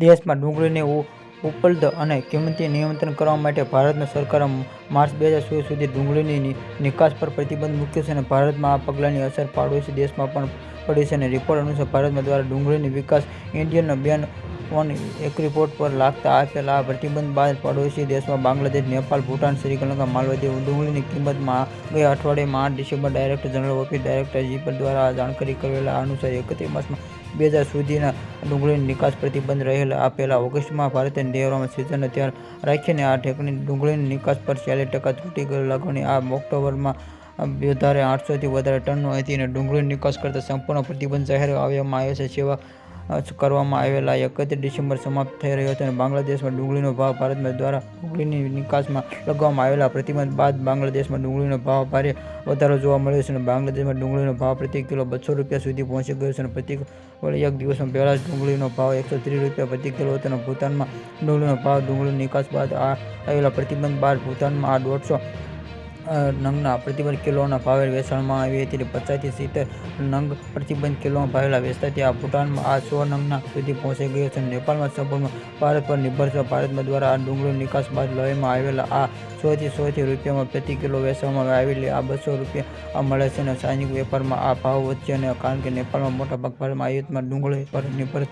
દેશમાં ડુંગળીની ઉપલબ્ધ અને કિંમતી નિયંત્રણ કરવા માટે ભારતની સરકારે માર્ચ બે હજાર સોળ સુધી ડુંગળીની નિકાસ પર પ્રતિબંધ મૂક્યો છે અને ભારતમાં આ પગલાંની અસર પાડોશી દેશમાં પણ પડી છે અને રિપોર્ટ અનુસાર ભારતમાં દ્વારા ડુંગળીની વિકાસ ઇન્ડિયન બેન ઓન રિપોર્ટ પર લાગતા આપેલા આ પ્રતિબંધ બાદ પડોશી દેશમાં બાંગ્લાદેશ નેપાળ ભૂટાન શ્રીલંકા માલદીવ ડુંગળીની કિંમતમાં ગયા અઠવાડિયામાં આઠ December director general office director જીપર દ્વારા જાણકારી કરેલા અનુસાર એકત્રીસ માસમાં બે હજાર સુધીના ડુંગળીની નિકાસ પ્રતિબંધ રહેલા આપેલા ઓગસ્ટમાં ભારતે તહેવારોમાં સિઝનને ધ્યાન રાખીને આ ઠેકની ડુંગળીની નિકાસ પર ચાલીસ ટકા તૂટી લાગવાની આ ઓક્ટોબરમાં વધારે આઠસોથી વધારે ટનનો હતી અને ડુંગળીની નિકાસ કરતા સંપૂર્ણ પ્રતિબંધ જાહેર કરવામાં આવ્યો છે. અ, કરવામાં આવેલા? એકત્રીસ ડિસેમ્બર સમાપ્ત થઈ રહ્યો હતો અને બાંગ્લાદેશમાં ડુંગળીનો ભાવ ભારત દ્વારા ડુંગળીની નિકાસમાં લગાવવામાં આવેલા. પ્રતિબંધ બાદ બાંગ્લાદેશમાં ડુંગળીનો ભાવ ભારે વધારો જોવા મળ્યો છે અને બાંગ્લાદેશમાં ડુંગળીનો ભાવ પ્રતિ કિલો બસો રૂપિયા સુધી પહોંચી ગયો છે અને પ્રતિ વળી એક દિવસમાં પહેલાં જ ડુંગળીનો ભાવ એકસો ત્રીસ રૂપિયા પ્રતિ કિલો હતો અને ભૂતાનમાં ડુંગળીનો ભાવ ડુંગળીની નિકાસ બાદ આ આવેલા પ્રતિબંધ બાદ ભૂતાનમાં આ દોઢસો નંગના પ્રતિબંધ કિલોના ભાવે વેચાણમાં આવી હતી. પચાસથી સિત્તેર નંગ પ્રતિબંધ કિલોમાં ભાવેલા વેચતાથી આ ભૂટાનમાં આ સો નંગના સુધી પહોંચી ગયો છે. નેપાળમાં સંપૂર્ણ ભારત પર નિર્ભર છે. ભારતમાં દ્વારા આ ડુંગળો નિકાસ બાદ લેવામાં આવેલા આ સોથી સોથી રૂપિયામાં પ્રતિ કિલો વેચવામાં આવેલી આ બસો રૂપિયા મળે છે અને સ્થાનિક વેપારમાં આ ભાવ વધશે અને કારણ કે નેપાળમાં મોટા ભાગ ભારતમાં આયાતમાં ડુંગળી પર નિર્ભર